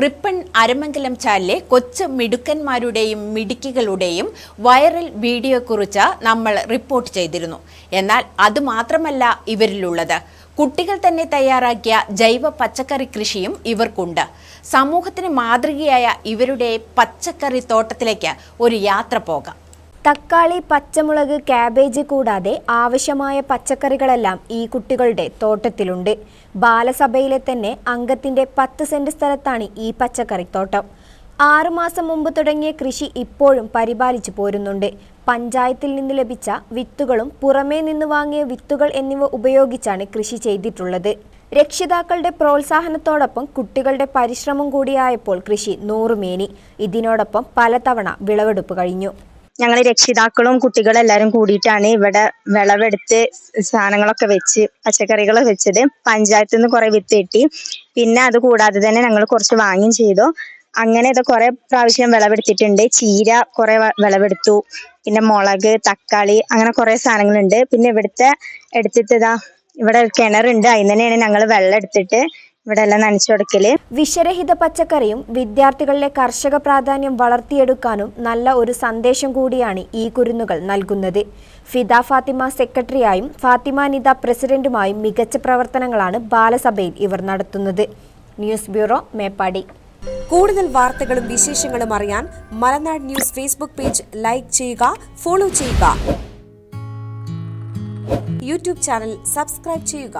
Ripon അരമംഗലം ചാലിലെ കൊച്ചു മിടുക്കന്മാരുടെയും മിടുക്കികളുടെയും viral video കുറിച്ച് നമ്മൾ റിപ്പോർട്ട് ചെയ്തിരുന്നു. എന്നാൽ അതുമാത്രമല്ല ഇവരിലുള്ളത്. കുട്ടികൾ തന്നെ തയ്യാറാക്കിയ ജൈവ പച്ചക്കറി കൃഷിയും ഇവർക്കുണ്ട്. സമൂഹത്തിന് മാതൃകയായ ഇവരുടെ പച്ചക്കറി തോട്ടത്തിലേക്ക് ഒരു യാത്ര പോകാം. തക്കാളി പച്ചമുളക് കാബേജ് കൂടാതെ ആവശ്യമായ പച്ചക്കറികളെല്ലാം ഈ കുട്ടികളുടെ തോട്ടത്തിലുണ്ട്. ബാലസഭയിലെ തന്നെ അംഗത്തിന്റെ പത്ത് സെന്റ് സ്ഥലത്താണ് ഈ പച്ചക്കറിത്തോട്ടം. ആറുമാസം മുമ്പ് തുടങ്ങിയ കൃഷി ഇപ്പോഴും പരിപാലിച്ചു പോരുന്നുണ്ട്. പഞ്ചായത്തിൽ നിന്ന് ലഭിച്ച വിത്തുകളും പുറമേ നിന്ന് വാങ്ങിയ വിത്തുകൾ എന്നിവ ഉപയോഗിച്ചാണ് കൃഷി ചെയ്തിട്ടുള്ളത്. രക്ഷിതാക്കളുടെ പ്രോത്സാഹനത്തോടൊപ്പം കുട്ടികളുടെ പരിശ്രമം കൂടിയായപ്പോൾ കൃഷി നൂറുമേനി. ഇതിനോടൊപ്പം പലതവണ വിളവെടുപ്പ് കഴിഞ്ഞു. ഞങ്ങൾ രക്ഷിതാക്കളും കുട്ടികളും എല്ലാവരും കൂടിയിട്ടാണ് ഇവിടെ വിളവെടുത്ത് സാധനങ്ങളൊക്കെ വെച്ച് പച്ചക്കറികൾ വെച്ചത്. പഞ്ചായത്തിൽ നിന്ന് കുറെ വിത്ത് കിട്ടി. പിന്നെ അത് കൂടാതെ തന്നെ ഞങ്ങൾ കുറച്ച് വാങ്ങുകയും ചെയ്തു. അങ്ങനെ ഇത് കുറെ പ്രാവശ്യം വിളവെടുത്തിട്ടുണ്ട്. ചീര കുറെ വിളവെടുത്തു. പിന്നെ മുളക് തക്കാളി അങ്ങനെ കുറെ സാധനങ്ങളുണ്ട്. പിന്നെ ഇവിടുത്തെ എടുത്തിട്ടതാ ഇവിടെ കിണറുണ്ട്. അതിൽ തന്നെയാണ് ഞങ്ങൾ വെള്ളം എടുത്തിട്ട് ഇവിടെ എല്ലാം നനച്ചു കൊടുക്കൽ. വിഷരഹിത പച്ചക്കറിയും വിദ്യാർത്ഥികളിലെ കർഷക പ്രാധാന്യം വളർത്തിയെടുക്കാനും നല്ല ഒരു സന്ദേശം കൂടിയാണ് ഈ കുരുന്നുകൾ നൽകുന്നത്. ഫിദ ഫാത്തിമ സെക്രട്ടറിയായും ഫാത്തിമ നിത പ്രസിഡന്റുമായും മികച്ച പ്രവർത്തനങ്ങളാണ് ബാലസഭയിൽ ഇവർ നടത്തുന്നത്. News bureau Meppadi. കൂടുതൽ വാർത്തകളും വിശേഷങ്ങളും അറിയാൻ Malanad news Facebook page like ചെയ്യുക ഫോളോ ചെയ്യുക. യൂട്യൂബ് ചാനൽ സബ്സ്ക്രൈബ് ചെയ്യുക.